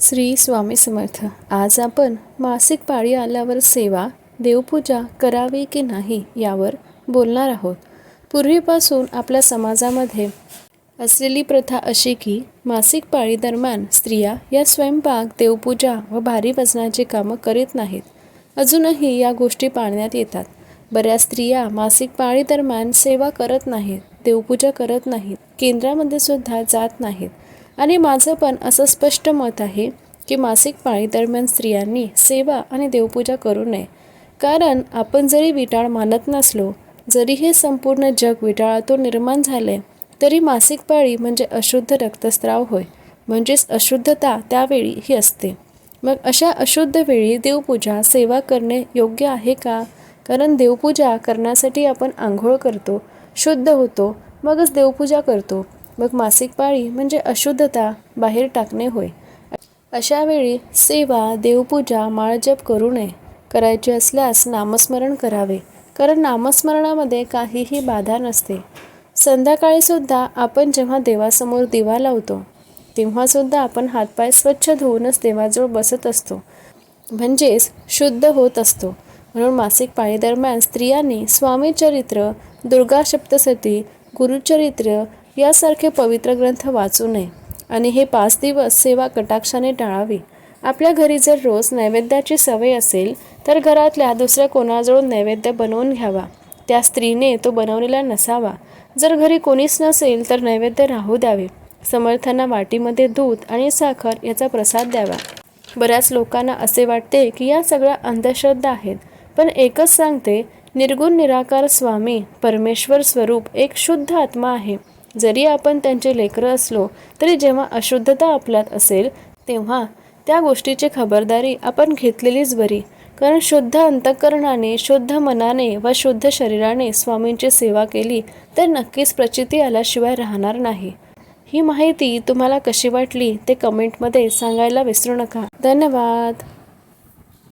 श्री स्वामी समर्थ. आज आपण मासिक पाळी आल्यावर सेवा देवपूजा करावी की नाही यावर बोलणार आहोत. पूर्वीपासून आपल्या समाजामध्ये असलेली प्रथा अशी की मासिक पाळी दरम्यान स्त्रिया या स्वयंपाक देवपूजा व भारी वजनाची कामं करीत नाहीत. अजूनही या गोष्टी पाळण्यात येतात. बऱ्याच स्त्रिया मासिक पाळी दरम्यान सेवा करत नाहीत देवपूजा करत नाहीत केंद्रामध्ये सुद्धा जात नाहीत. आणि माझं पण असं स्पष्ट मत आहे की मासिक पाळी दरम्यान स्त्रियांनी सेवा आणि देवपूजा करू नये. कारण आपण जरी विटाळ मानत नसलो जरी हे संपूर्ण जग विटाळातून निर्माण झाले तरी मासिक पाळी म्हणजे अशुद्ध रक्तस्राव होय. म्हणजेच अशुद्धता त्यावेळी ही असते. मग अशा अशुद्ध वेळी देवपूजा सेवा करणे योग्य आहे का? कारण देवपूजा करण्यासाठी आपण आंघोळ करतो शुद्ध होतो मगच देवपूजा करतो. मग मासिक पाळी म्हणजे अशुद्धता बाहेर टाकणे होय. अशा वेळी सेवा देवपूजा माळजप करू नये. करायचे असल्यास नामस्मरण करावे. कारण नामस्मरणामध्ये काहीही बाधा नसते. संध्याकाळीसुद्धा आपण जेव्हा देवासमोर दिवा लावतो तेव्हासुद्धा आपण हातपाय स्वच्छ धुवूनच देवाजवळ बसत असतो. म्हणजेच शुद्ध होत असतो. म्हणून मासिक पाळीदरम्यान स्त्रियांनी स्वामीचरित्र दुर्गा सप्तसती गुरुचरित्र यासारखे पवित्र ग्रंथ वाचू नये. आणि हे पाच दिवस सेवा कटाक्षाने टाळावी. आपल्या घरी जर रोज नैवेद्याची सवय असेल तर घरातल्या दुसऱ्या कोणाजवळ नैवेद्य बनवून घ्यावा. त्या स्त्रीने तो बनवलेला नसावा. जर घरी कोणीच नसेल तर नैवेद्य राहू द्यावे. समर्थांना वाटीमध्ये दूध आणि साखर याचा प्रसाद द्यावा. बऱ्याच लोकांना असे वाटते की या सगळ्या अंधश्रद्धा आहेत. पण एकच सांगते निर्गुण निराकार स्वामी परमेश्वर स्वरूप एक शुद्ध आत्मा आहे. जरी आपण त्यांचे लेकरं असलो तरी जेव्हा अशुद्धता आपल्यात असेल तेव्हा त्या गोष्टीची खबरदारी आपण घेतलेलीच बरी. कारण शुद्ध अंतकरणाने शुद्ध मनाने व शुद्ध शरीराने स्वामींची सेवा केली तर नक्कीच प्रचिती आल्याशिवाय राहणार नाही. ही माहिती तुम्हाला कशी वाटली ते कमेंटमध्ये सांगायला विसरू नका. धन्यवाद.